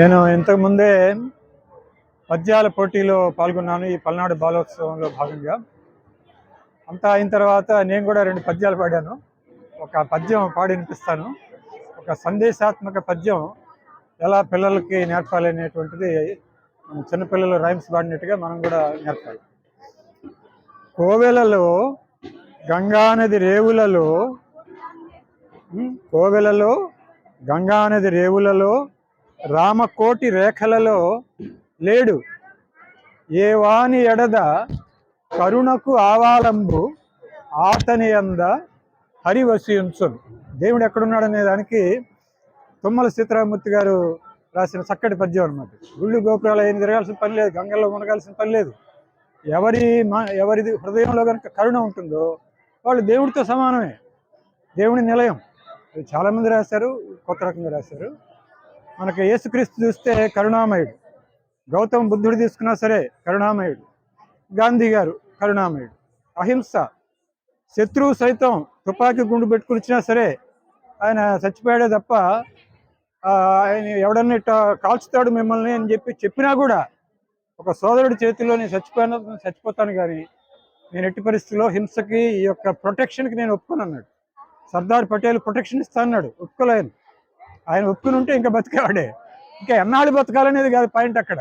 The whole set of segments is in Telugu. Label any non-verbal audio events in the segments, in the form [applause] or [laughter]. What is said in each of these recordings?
నేను ఇంతకుముందే పద్యాల పోటీలో పాల్గొన్నాను ఈ పల్నాడు బాలోత్సవంలో భాగంగా. అంతా అయిన తర్వాత నేను కూడా రెండు పద్యాలు పాడాను. ఒక పద్యం పాడి వినిపిస్తాను ఒక సందేశాత్మక పద్యం ఎలా పిల్లలకి నేర్పాలి అనేటువంటిది చిన్నపిల్లలు రైమ్స్ పాడినట్టుగా మనం కూడా నేర్పాలి. కోవెలలో గంగానది రేవులలో కోవెలలో గంగానది రేవులలో రామకోటి రేఖలలో లేడు. ఏ వాని ఎడద కరుణకు ఆవాలంబు ఆతని అంద హరివసించును దేవుడు ఎక్కడున్నాడనే దానికి తుమ్మల సీతారామూర్తి గారు రాసిన చక్కటి పద్యం అనమాట గుళ్ళు గోపురాలు అయిన తిరగాల్సిన పని లేదు గంగల్లో మునగాల్సిన పని లేదు. ఎవరి మా ఎవరిది హృదయంలో కనుక కరుణ ఉంటుందో వాళ్ళు దేవుడితో సమానమే. దేవుని నిలయం. చాలామంది రాశారు కొత్త రకంగా రాశారు. మనకి యేసుక్రీస్తు చూస్తే కరుణామయుడు. గౌతమ బుద్ధుడు తీసుకున్నా సరే కరుణామయుడు. గాంధీ గారు కరుణామయుడు. అహింస. శత్రువు సైతం తుపాకీ గుండు పెట్టుకునిచ్చినా సరే ఆయన చచ్చిపోయాడే తప్ప ఆయన ఎవడన్నా ఇట్లా కాల్చుతాడు మిమ్మల్ని అని చెప్పి చెప్పినా కూడా ఒక సోదరుడి చేతిలో నేను చచ్చిపోయాను చచ్చిపోతాను కానీ నేను ఎట్టి పరిస్థితుల్లో హింసకి ఈ యొక్క ప్రొటెక్షన్కి నేను ఒప్పుకొని అన్నాడు సర్దార్ పటేల్ ప్రొటెక్షన్ ఇస్తా అన్నాడు. ఒప్పుకోలేను. ఆయన ఒప్పుకుని ఉంటే ఇంకా బతికేవాడే. ఇంకా ఎన్నాళ్ళు బతకాలనేది కాదు పాయింట్ అక్కడ.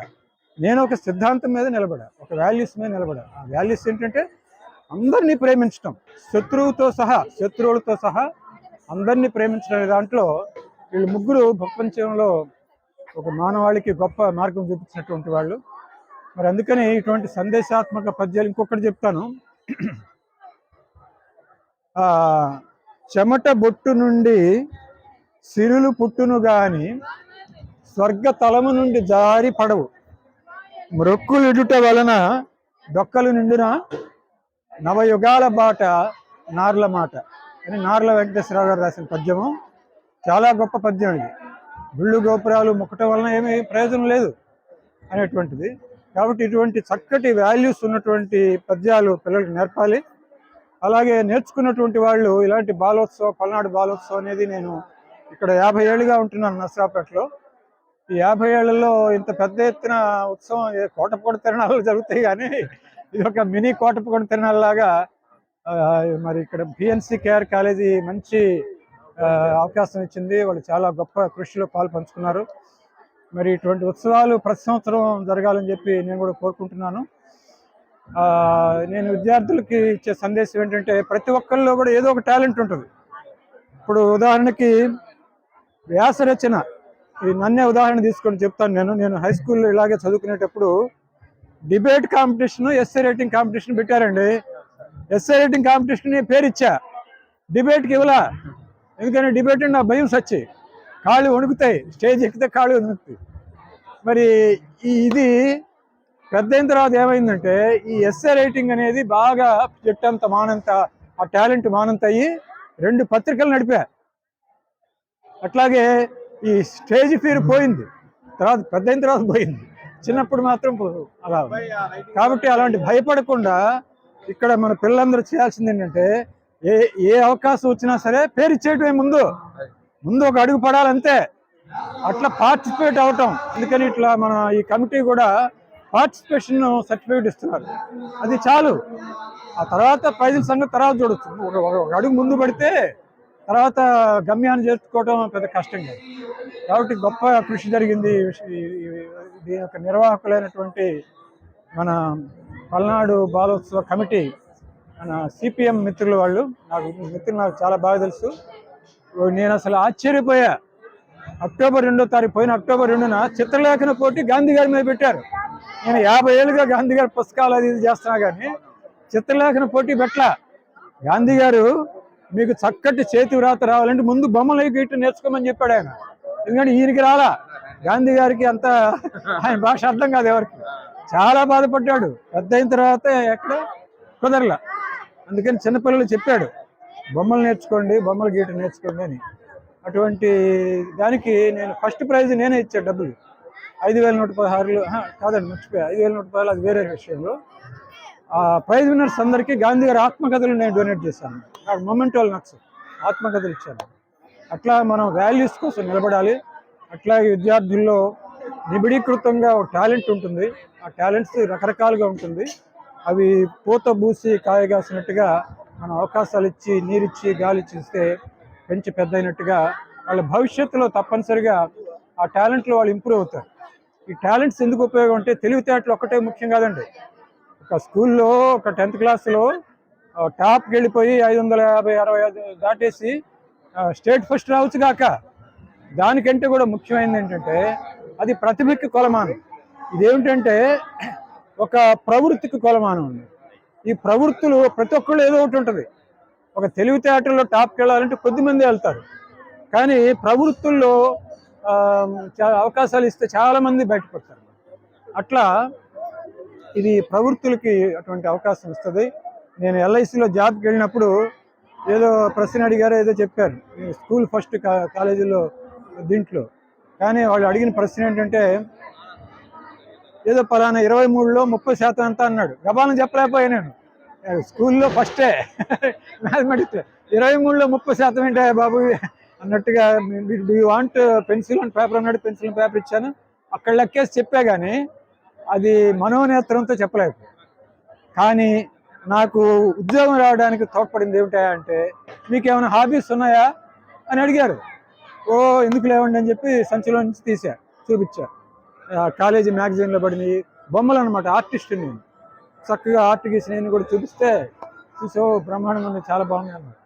నేను ఒక సిద్ధాంతం మీద నిలబడా. ఒక వాల్యూస్ మీద నిలబడా. ఆ వాల్యూస్ ఏంటంటే అందరినీ ప్రేమించటం. శత్రువుతో సహా శత్రువులతో సహా అందరినీ ప్రేమించడం దాంట్లో వీళ్ళు ముగ్గురు ప్రపంచంలో ఒక మానవాళికి గొప్ప మార్గం చూపించినటువంటి వాళ్ళు. మరి అందుకని ఇటువంటి సందేశాత్మక పద్యాలు ఇంకొకటి చెప్తాను. చెమట బొట్టు నుండి సిరులు పుట్టును గాని స్వర్గ తలము నుండి జారి పడవు. మృక్కులుడుట వలన డొక్కలు నిండిన? నవయుగాల బాట నార్ల మాట అని నార్ల వెంకటేశ్వరరావు గారు రాసిన పద్యము. చాలా గొప్ప పద్యం ఇది. గుళ్ళు గోపురాలు ముక్కటం వలన ఏమీ ప్రయోజనం లేదు అనేటువంటిది. కాబట్టి ఇటువంటి చక్కటి వాల్యూస్ ఉన్నటువంటి పద్యాలు పిల్లలకు నేర్పాలి. అలాగే నేర్చుకున్నటువంటి వాళ్ళు ఇలాంటి బాలోత్సవం పల్నాడు బాలోత్సవం అనేది నేను ఇక్కడ యాభై ఏళ్ళుగా ఉంటున్నాను నర్సరాపేటలో ఈ యాభై ఏళ్ళలో ఇంత పెద్ద ఎత్తున ఉత్సవం ఏ కోటపకొండ తిరణాలు జరుగుతాయి కానీ ఇది ఒక మినీ కోటపకొండ తిరణాలలాగా మరి ఇక్కడ పిఎన్సి కేఆర్ కాలేజీ మంచి అవకాశం ఇచ్చింది. వాళ్ళు చాలా గొప్ప కృషిలో పాలు పంచుకున్నారు. మరి ఇటువంటి ఉత్సవాలు ప్రతి సంవత్సరం జరగాలని చెప్పి నేను కూడా కోరుకుంటున్నాను. నేను విద్యార్థులకి ఇచ్చే సందేశం ఏంటంటే ప్రతి ఒక్కరిలో కూడా ఏదో ఒక టాలెంట్ ఉంటుంది. ఇప్పుడు ఉదాహరణకి వ్యాసరచన. ఇది నన్నే ఉదాహరణ తీసుకొని చెప్తాను నేను. నేను హై స్కూల్లో ఇలాగే చదువుకునేటప్పుడు debate competition essay writing competition పెట్టారండి. ఎస్ఏ రైటింగ్ కాంపిటీషన్ పేరు ఇచ్చా డిబేట్కి ఇవ్వలా. ఎందుకంటే డిబేట్ నా భయం సచ్చి. కాళ్ళు వణుకుతాయి. స్టేజ్ ఎక్కితే కాళ్ళు వణుకుతాయి. మరి ఈ ఇది పెద్ద అయిన తర్వాత ఏమైందంటే ఈ ఎస్ఏ రైటింగ్ అనేది బాగా జట్టంత మానంత ఆ టాలెంట్ మానంత అయ్యి రెండు పత్రికలు నడిపా. అట్లాగే ఈ స్టేజ్ ఫీర్ పోయింది. తర్వాత పెద్ద అయిన తర్వాత పోయింది. చిన్నప్పుడు మాత్రం అలా కాబట్టి అలాంటి భయపడకుండా ఇక్కడ మన పిల్లలందరూ చేయాల్సింది ఏంటంటే ఏ ఏ అవకాశం వచ్చినా సరే పేరు ఇచ్చేయటమే ముందు. ముందు ఒక అడుగు పడాలంతే. అట్లా పార్టిసిపేట్ అవటం. అందుకని ఇట్లా మన ఈ కమిటీ కూడా పార్టిసిపేషన్ సర్టిఫికేట్ ఇస్తున్నారు. అది చాలు. ఆ తర్వాత ప్రైజుల సంగతి తర్వాత చూడొచ్చు. ఒక- ఒక అడుగు ముందు పడితే తర్వాత గమ్యాన్ని చేర్చుకోవడం పెద్ద కష్టం కాదు. కాబట్టి గొప్ప కృషి జరిగింది. దీని యొక్క నిర్వాహకులైనటువంటి మన పల్నాడు బాలోత్సవ కమిటీ మన సిపిఎం మిత్రులు వాళ్ళు. నాకు మిత్రులు నాకు చాలా బాగా తెలుసు. నేను అసలు ఆశ్చర్యపోయా. అక్టోబర్ రెండో తారీఖు పోయిన అక్టోబర్ రెండున చిత్రలేఖన పోటీ గాంధీ గారి మీద పెట్టారు. నేను యాభై ఏళ్ళుగా గాంధీ గారి పుస్తకాలు అది ఇది చేస్తున్నా కానీ చిత్రలేఖన పోటీ పెట్టలా. గాంధీ గారు మీకు చక్కటి చేతి వ్రాత రావాలంటే ముందు బొమ్మలు గీయటం నేర్చుకోమని చెప్పాడు ఆయన. ఎందుకంటే ఈయనకి రాలా. గాంధీ గారికి అంత ఆయన భాష అర్థం కాదు ఎవరికి. చాలా బాధపడ్డాడు. పెద్ద అయిన తర్వాత ఎక్కడ? కుదరలా. అందుకని చిన్నపిల్లలు చెప్పాడు బొమ్మలు నేర్చుకోండి బొమ్మలు గీయటం నేర్చుకోండి అని. అటువంటి దానికి నేను ఫస్ట్ ప్రైజ్ నేనే ఇచ్చాను డబ్బులు. ఐదు వేల నూట పదహారులు కాదండి మర్చిపోయా. ఐదు వేల నూట పదహారు అది వేరే విషయంలో. ఆ ప్రైజ్ విన్నర్స్ అందరికీ గాంధీ గారి ఆత్మకథలు నేను డొనేట్ చేశాను. ఆ మూమెంట్ వాళ్ళు నాకు ఆత్మకథలు ఇచ్చారు. అట్లా మనం వాల్యూస్ కోసం నిలబడాలి. అట్లా విద్యార్థుల్లో నిబిడీకృతంగా ఒక టాలెంట్ ఉంటుంది. ఆ టాలెంట్స్ రకరకాలుగా ఉంటుంది. అవి పూత బూసి కాయగాసినట్టుగా మనం అవకాశాలు ఇచ్చి నీరిచ్చి గాలి ఇస్తే పెంచి పెద్ద అయినట్టుగా వాళ్ళ భవిష్యత్తులో తప్పనిసరిగా ఆ టాలెంట్లు వాళ్ళు ఇంప్రూవ్ అవుతారు. ఈ టాలెంట్స్ ఎందుకు ఉపయోగం అంటే తెలివితేటలు ఒక్కటే ముఖ్యం కాదండి. ఒక స్కూల్లో ఒక టెన్త్ క్లాస్లో టాప్కి వెళ్ళిపోయి ఐదు వందల యాభై అరవై ఐదు దాటేసి స్టేట్ ఫస్ట్ రావచ్చు కాక దానికంటే కూడా ముఖ్యమైనది ఏంటంటే అది ప్రతిభకి కొలమానం. ఇదేమిటంటే ఒక ప్రవృత్తికి కొలమానం ఉంది ఈ ప్రవృత్తులు ప్రతి ఒక్కళ్ళు ఏదో ఒకటి ఉంటుంది. ఒక తెలివితేటల్లో టాప్కి వెళ్ళాలంటే కొద్దిమంది వెళ్తారు. కానీ ప్రవృత్తుల్లో చాలా అవకాశాలు ఇస్తే చాలామంది బయటపడతారు అట్లా ఇది ప్రవృత్తులకి అటువంటి అవకాశం ఇస్తుంది. నేను ఎల్ఐసిలో జాబ్కి వెళ్ళినప్పుడు ఏదో ప్రశ్న అడిగారో ఏదో చెప్పారు. స్కూల్ ఫస్ట్ కాలేజీలో దీంట్లో. కానీ వాళ్ళు అడిగిన ప్రశ్న ఏంటంటే ఏదో పలానా ఇరవై మూడులో ముప్పై శాతం ఎంత అన్నాడు. గబాలను చెప్పలేకపోయా నేను. స్కూల్లో ఫస్టే. [laughs] మ్యాథమెటిక్స్ ఇరవై మూడులో ముప్పై శాతం ఏంటే బాబు? అన్నట్టుగా do you want pencil and paper అన్నాడు. పెన్సిల్ అండ్ పేపర్ ఇచ్చాను. అక్కడ లెక్కేసి చెప్పా కానీ అది మనోనేత్రంతో చెప్పలేదు కానీ నాకు ఉద్యోగం రావడానికి తోడ్పడింది ఏమిటా అంటే మీకు ఏమైనా హాబీస్ ఉన్నాయా? అని అడిగారు. ఓ ఎందుకు లేవండి? అని చెప్పి సంచిలో నుంచి తీసా చూపించా. కాలేజీ మ్యాగజైన్లో పడినవి బొమ్మలు అనమాట ఆర్టిస్ట్ నేను. చక్కగా ఆర్ట్ గీసి నేను కూడా చూపిస్తే చూసో బ్రహ్మాండంగా ఉంది చాలా బాగుంది అన్నారు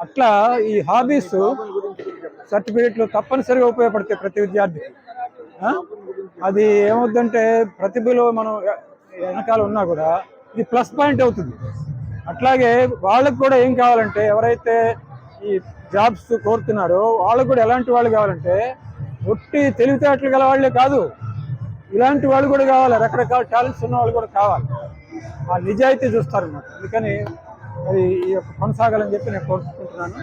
అట్లా ఈ హాబీస్ సర్టిఫికేట్లు తప్పనిసరిగా ఉపయోగపడతాయి ప్రతి విద్యార్థికి? అది ఏమవుద్దంటే ప్రతిభలో మనం వెనకాల ఉన్నా కూడా ఇది ప్లస్ పాయింట్ అవుతుంది. అట్లాగే వాళ్ళకు కూడా ఏం కావాలంటే ఎవరైతే ఈ జాబ్స్ కోరుతున్నారో వాళ్ళకు కూడా ఎలాంటి వాళ్ళు కావాలంటే ఒట్టి తెలివితేటలు గల వాళ్ళే కాదు. ఇలాంటి వాళ్ళు కూడా కావాలి. రకరకాల టాలెంట్స్ ఉన్న వాళ్ళు కూడా కావాలి. ఆ నిజాయితీ చూస్తారు అన్నమాట అందుకని మరి ఈ యొక్క కొనసాగాలని చెప్పి నేను కోరుకుంటున్నాను.